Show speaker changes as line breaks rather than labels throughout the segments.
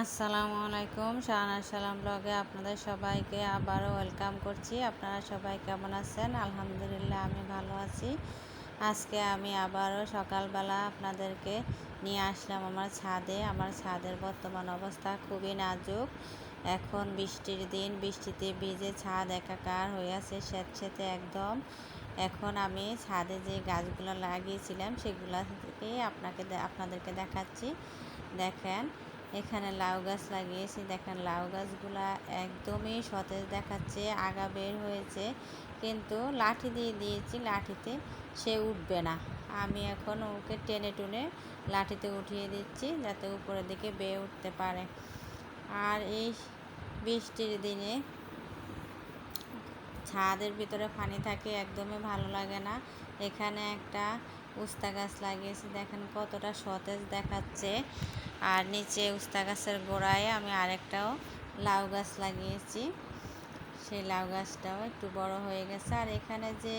আসসালামু আলাইকুম শাহানা সালাম ব্লগে আপনাদের সবাইকে আবারও ওয়েলকাম করছি। আপনারা সবাই কেমন আছেন? আলহামদুলিল্লাহ, আমি ভালো আছি। আজকে আমি আবারও সকালবেলা আপনাদেরকে নিয়ে আসলাম আমার ছাদে। আমার ছাদের বর্তমান অবস্থা খুবই নাজুক। এখন বৃষ্টির দিন, বৃষ্টিতে ভিজে ছাদ একাকার হয়ে আছে স্যাঁতস্যাঁতে একদম। এখন আমি ছাদে যে গাছগুলো লাগিয়েছিলাম, সেগুলো থেকে আপনাকে আপনাদেরকে দেখাচ্ছি। দেখেন এখানে লাউ গাছ লাগিয়েছি। দেখেন, লাউ গাছগুলা একদমই সতেজ দেখাচ্ছে, আগা বের হয়েছে। কিন্তু লাঠি দিয়ে দিয়েছি, লাঠিতে সে উঠবে না। আমি এখন ওকে টেনে টুনে লাঠিতে উঠিয়ে দিচ্ছি, যাতে উপরের দিকে বেয়ে উঠতে পারে। আর এই বৃষ্টির দিনে ছাদের ভিতরে পানি থাকে, একদমই ভালো লাগে না। এখানে একটা উস্তা গাছ লাগিয়েছি, দেখেন কতটা সতেজ দেখাচ্ছে। আর নিচে উস্তা গাছের গোড়ায় আমি আরেকটাও লাউ গাছ লাগিয়েছি। সেই লাউ গাছটাও একটু বড় হয়ে গেছে। আর এখানে যে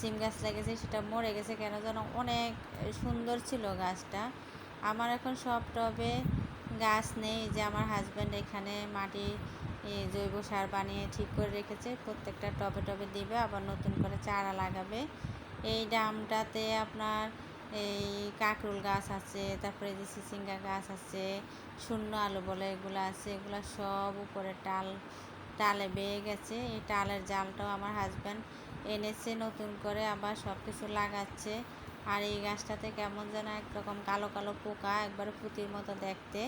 সিম গাছ লাগিয়েছি, সেটা মরে গেছে, কেন যেন অনেক সুন্দর ছিল গাছটা। আমার এখন সব টবে গাছ নেই, যে আমার হাজব্যান্ড এখানে মাটি জৈব সার বানিয়ে ঠিক করে রেখেছে। প্রত্যেকটা টবে টবে দিবে, আবার নতুন করে চারা লাগাবে। এই ডামটাতে আপনার এই কাঁকরোল গাছ আছে, তারপরে যে চিচিঙ্গা গাছ আছে, শূন্য আলু বলে এগুলো আছে, এগুলো সব উপরে টাল, টালে বেয়ে গেছে। এই টালের জালটাও আমার হাজব্যান্ড এনেছে নতুন করে, আবার সব কিছু লাগাচ্ছে। আর এই গাছটাতে কেমন যেন একরকম কালো কালো পোকা একবারে পুঁতির মতো দেখতে।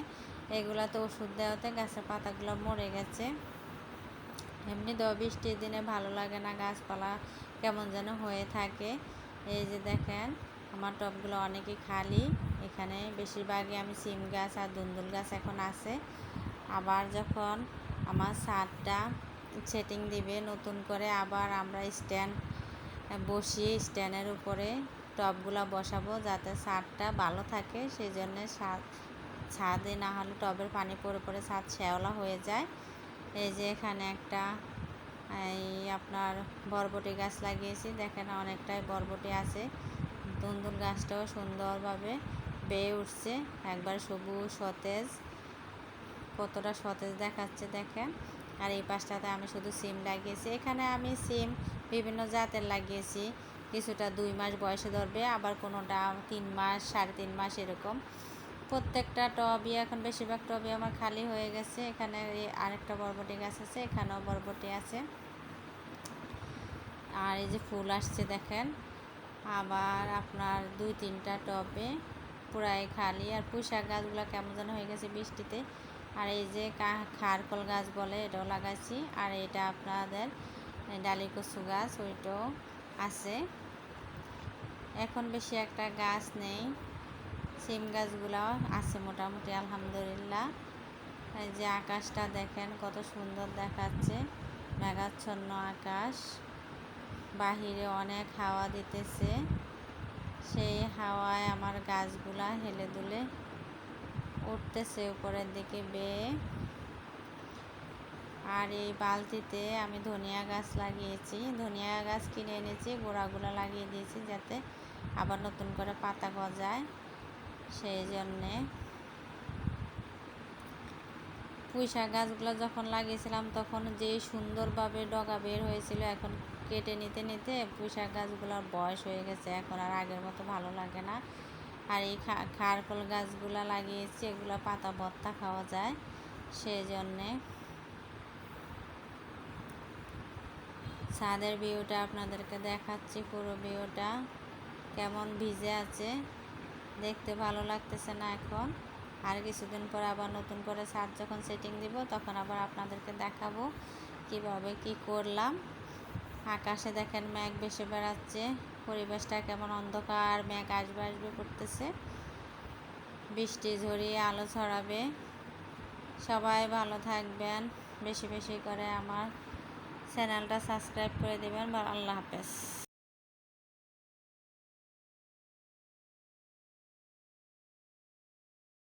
এগুলাতে ওষুধ দেওয়াতে গাছের পাতাগুলো মরে গেছে। এমনি দ বৃষ্টির দিনে ভালো লাগে না গাছপালা কেমন যেন হয়ে থাকে। এই যে দেখেন, আমার টবগুলো অনেকই খালি। এখানে বেশিরভাগই আমি সিম গাছ আর দুন্দুল গাছ এখন আছে। আবার যখন আমার সারটা সেটিং দিবে নতুন করে আবার আমরা স্ট্যান্ড বসিয়ে স্ট্যান্ডের উপরে টবগুলো বসাবো যাতে সারটা ভালো থাকে সেই জন্যে ছাদ ছাদে না হলে টবের পানি পড়ে পড়ে ছাদ শ্যাওলা হয়ে যায়। এই যে এখানে একটা, এই আপনার বরবটি গাছ লাগিয়েছি। দেখেন অনেকটাই বরবটি আছে। দুন্দুল গাছটাও সুন্দরভাবে বেয়ে উঠছে। একবার সবুজ, সতেজ, কতটা সতেজ দেখাচ্ছে দেখেন। আর এই পাশটাতে আমি শুধু সিম লাগিয়েছি। এখানে আমি সিম বিভিন্ন জাতের লাগিয়েছি। কিছুটা দুই মাস বয়সে ধরবে, আবার কোনোটা তিন মাস, সাড়ে তিন মাস এরকম। প্রত্যেকটা টবই, এখন বেশিরভাগ টবই আমার খালি হয়ে গেছে। এখানে আরেকটা বরবটি গাছ আছে, এখানেও বরবটি আছে। আর এই যে ফুল আসছে দেখেন, আবার আপনার দুই তিনটা টবে পুরাই খালি। আর পুঁইশাক গাছগুলো কেমন যেন হয়ে গেছে বৃষ্টিতে। আর এই যে খারকল গাছ বলে এটাও লাগাইছি। আর এটা আপনাদের ডালি কচু গাছ, ওইটাও আছে। এখন বেশি একটা গাছ নেই। সিম গাছগুলো আছে মোটামুটি, আলহামদুলিল্লাহ। এই যে আকাশটা দেখেন কত সুন্দর দেখাচ্ছে, মেঘাচ্ছন্ন আকাশ। বাহিরে অনেক হাওয়া দিতেছে, সেই হাওয়ায় আমার গাছগুলা হেলে দুলে উঠতেছে উপরের দিকে বেয়ে। আর এই বালতিতে আমি ধনিয়া গাছ লাগিয়েছি, ধনিয়া গাছ কিনে এনেছি, গোড়াগুলো লাগিয়ে দিয়েছি যাতে আবার নতুন করে পাতা গজায়। সেই জন্যে পুঁইশাক গাছগুলো যখন লাগিয়েছিলাম, তখন যে সুন্দরভাবে ডগা বের হয়েছিল, এখন কেটে নিতে নিতে পুঁইশাক গাছগুলোর বয়স হয়ে গেছে। এখন আর আগের মতো ভালো লাগে না। আর এই খারকল গাছগুলো লাগিয়েছি, এগুলো পাতা ভত্তা খাওয়া যায়, সেই জন্যে। ছাদের ভিউটা আপনাদেরকে দেখাচ্ছি, পুরো ভিউটা। কেমন ভিজে আছে। দেখতে ভালো লাগতেছে না এখন। আর কিছুদিন পরে আবার নতুন করে ছাদ যখন সেটিং দিব, তখন আবার আপনাদেরকে দেখাবো কীভাবে কি করলাম। আকাশে দেখেন মেঘ বেশি বেড়াচ্ছে, পরিবেশটা কেমন অন্ধকার, মেঘ আসবে আসবে করতেছে। বৃষ্টি ঝরিয়ে আলো ছড়াবে। সবাই ভালো থাকবেন, বেশি বেশি করে আমার চ্যানেলটা সাবস্ক্রাইব করে দেবেন বা আল্লাহ হাফেজ।